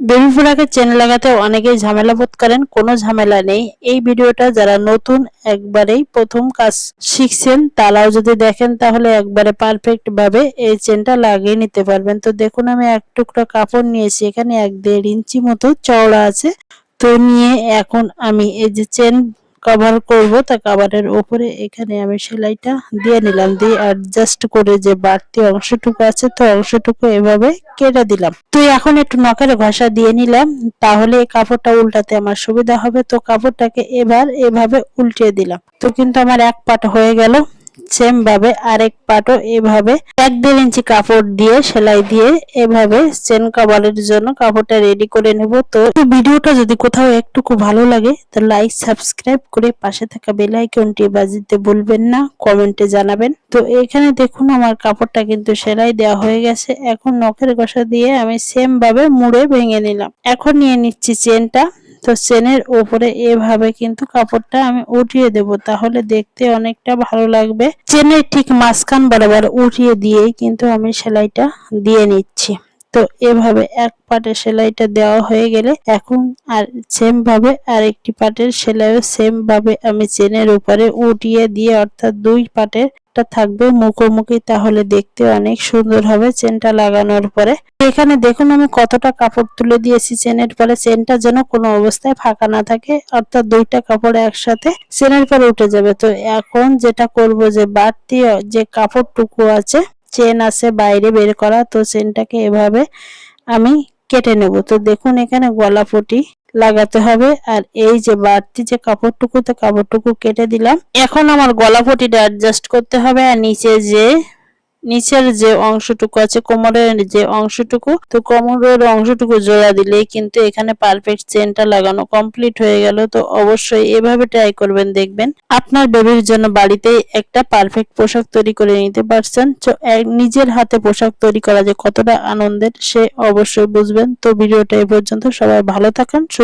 Baby প্রোডাক্টের chain লাগাতে অনেকেই ঝামেলা বোধ করেন, কোনো ঝামেলা নেই। এই ভিডিওটা যারা নতুন, একবারেই প্রথম কাজ শিখছেন, তারাও যদি দেখেন, তাহলে একবারে পারফেক্ট ভাবে এই চেনটা লাগিয়ে নিতে পারবেন। তো দেখুন, আমি এক টুকরো কাপড় নিয়েছি, এখানে এক দেড় ইঞ্চি মতো চওড়া আছে। তো নিয়ে এখন আমি এই যে চেন কভার করব তা কভারের উপরে এখানে আমি সেলাইটা দিয়ে নিলাম দিয়ে অ্যাডজাস্ট করে যে বাড়তি অংশটুকু আছে তো অংশটুকু এভাবে কেটে দিলাম। তো এখন একটু নখের ঘষা দিয়ে নিলাম, তাহলে এই কাপড়টা উল্টাতে আমার সুবিধা হবে। তো কাপড়টাকে এবার এভাবে উল্টিয়ে দিলাম। তো কিন্তু আমার এক পাট হয়ে গেল। সেম ভাবে আরেক পাটও এভাবে এক দেড় ইঞ্চি কাপড় দিয়ে সেলাই দিয়ে এভাবে চেন কভারের জন্য কাপড়টা রেডি করে নেব। তো ভিডিওটা যদি কোথাও একটুকু ভালো লাগে, তো লাইক সাবস্ক্রাইব করে পাশে থাকা বেল আইকনটি বাজিতে ভুলবেন না কমেন্টে জানাবেন। তো এখানে দেখুন আমার কাপড়টা কিন্তু সেলাই দেওয়া হয়ে গেছে। এখন নখের ঘষা দিয়ে আমি সেম ভাবে মুড়ে ভেঙে নিলাম। এখন নিয়ে নিচ্ছি চেনটা। তো চেনের উপরে এভাবে কিন্তু কাপড়টা আমি উঠিয়ে দেব, তাহলে দেখতে অনেকটা ভালো লাগবে। চেনের ঠিক মাঝখান বরাবর উঠিয়ে দিয়েই কিন্তু আমি সেলাইটা দিয়ে নিচ্ছি। তো এভাবে এক পাটের সেলাইটা দেওয়া হয়ে গেলে এখন আর সেম ভাবে আরেকটি পাটের সেলাইও সেম ভাবে আমি চেনের উপরে উঠিয়ে দিয়ে অর্থাৎ দুই পাটের টা থাকবে মুখোমুখি, তাহলে দেখতে অনেক সুন্দর হবে চেনটা লাগানোর পরে। এখানে দেখুন আমি কতটা কাপড় তুলে দিয়েছি চেনের পরে। চেনটা যেন কোনো অবস্থায় ফাঁকা না থাকে, অর্থাৎ দুইটা কাপড় একসাথে চেনের পরে উঠে যাবে। তো এখন যেটা করব যে বাড়তি যে কাপড়টুকু আছে, চেন আছে বাইরে বের করা, তো চেনটাকে এভাবে আমি কেটে নেব। তো দেখুন এখানে গলা পটি লাগাতে হবে। আর এই যে বাড়তি যে কাপড়টুকু, তো কাপড়টুকু কেটে দিলাম। এখন আমার গলা পটিটা অ্যাডজাস্ট করতে হবে। আর নিচে যে, নিচের যে অংশটুকু আছে, কোমরের যে অংশটুকু, তো কোমরের অংশটুকু জোড়া দিলেই কিন্তু এখানে পারফেক্ট চেনটা লাগানো কমপ্লিট হয়ে গেল। তো অবশ্যই এভাবে ট্রাই করবেন, দেখবেন। আপনার বেবির জন্য বাড়িতেই একটা পারফেক্ট পোশাক তৈরি করে নিতে পারছেন। তো নিজের হাতে পোশাক তৈরি করা যে কতটা আনন্দের, সে অবশ্যই বুঝবেন। তো ভিডিওটা এ পর্যন্ত। সবাই ভালো থাকেন, সুস্থ